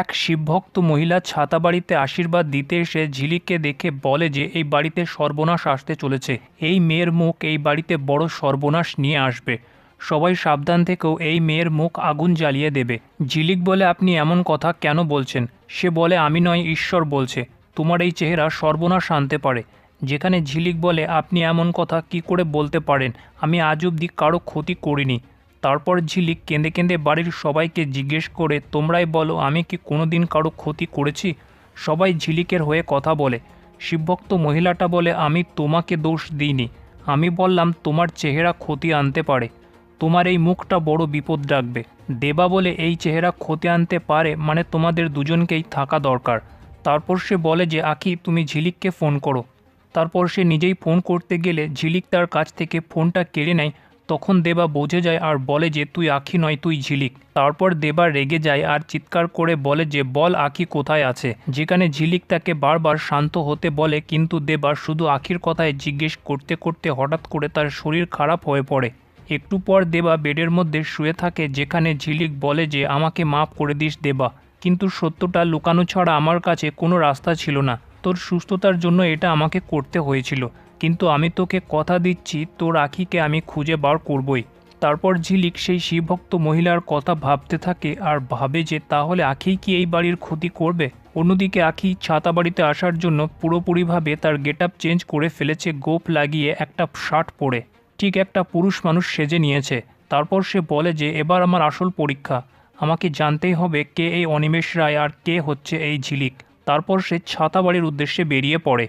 এক শিবভক্ত মহিলা ছাতা বাড়িতে আশীর্বাদ দিতে এসে ঝিলিককে দেখে বলে যে এই বাড়িতে সর্বনাশ আসতে চলেছে। এই মেয়ের মুখ এই বাড়িতে বড় সর্বনাশ নিয়ে আসবে। সবাই সাবধান থেকেও এই মেয়ের মুখ আগুন জ্বালিয়ে দেবে। ঝিলিক বলে, আপনি এমন কথা কেন বলছেন? সে বলে, আমি নয়, ঈশ্বর বলছে, তোমার এই চেহারা সর্বনাশ আনতে পারে। যেখানে ঝিলিক বলে, আপনি এমন কথা কি করে বলতে পারেন? আমি আজ অবধি কারও ক্ষতি করিনি। তারপর ঝিলিক কেঁদে কেঁদে বাড়ির সবাইকে জিজ্ঞেস করে, তোমরাই বলো, আমি কি কোনোদিন কারও ক্ষতি করেছি? সবাই ঝিলিকের হয়ে কথা বলে। শিবভক্ত মহিলাটা বলে, আমি তোমাকে দোষ দিইনি। আমি বললাম, তোমার চেহারা ক্ষতি আনতে পারে। তোমার এই মুখটা বড় বিপদ ডাকবে দেবা বলে, এই চেহারা ক্ষতি আনতে পারে মানে তোমাদের দুজনকেই থাকা দরকার। তারপর সে বলে যে, আখি, তুমি ঝিলিককে ফোন করো। তারপর সে নিজেই ফোন করতে গেলে ঝিলিক তার কাছ থেকে ফোনটা কেড়ে নেয় তখন দেবা বোঝে যায় আর বলে যে, তুই আখি নয়, তুই ঝিলিক। তারপর দেবা রেগে যায় আর চিৎকার করে বলে যে, বল আখি কোথায় আছে? যেখানে ঝিলিক তাকে বারবার শান্ত হতে বলে, কিন্তু দেবা শুধু আখির কথায় জিজ্ঞেস করতে করতে হঠাৎ করে তার শরীর খারাপ হয়ে পড়ে। একটু পর দেবা বেডের মধ্যে শুয়ে থাকে, যেখানে ঝিলিক বলে যে, আমাকে মাফ করে দিস দেবা, কিন্তু সত্যটা লুকানো ছাড়া আমার কাছে কোনো রাস্তা ছিল না। তোর সুস্থতার জন্য এটা আমাকে করতে হয়েছিল। কিন্তু আমি তোকে কথা দিচ্ছি, তোর আখিকে আমি খুঁজে বার করবই। তারপর ঝিলিক সেই শিবভক্ত মহিলার কথা ভাবতে থাকে আর ভাবে যে তাহলে আখিই কি এই বাড়ির ক্ষতি করবে? অন্যদিকে আখি ছাতা বাড়িতে আসার জন্য পুরোপুরিভাবে তার গেট চেঞ্জ করে ফেলেছে গোপ লাগিয়ে একটা শার্ট পরে। ঠিক একটা পুরুষ মানুষ সেজে নিয়েছে। তারপর সে বলে যে, এবার আমার আসল পরীক্ষা। আমাকে জানতেই হবে কে এই অনিমেষ রায় আর কে হচ্ছে এই ঝিলিক। তারপর সে ছাতা বাড়ির উদ্দেশ্যে বেরিয়ে পড়ে।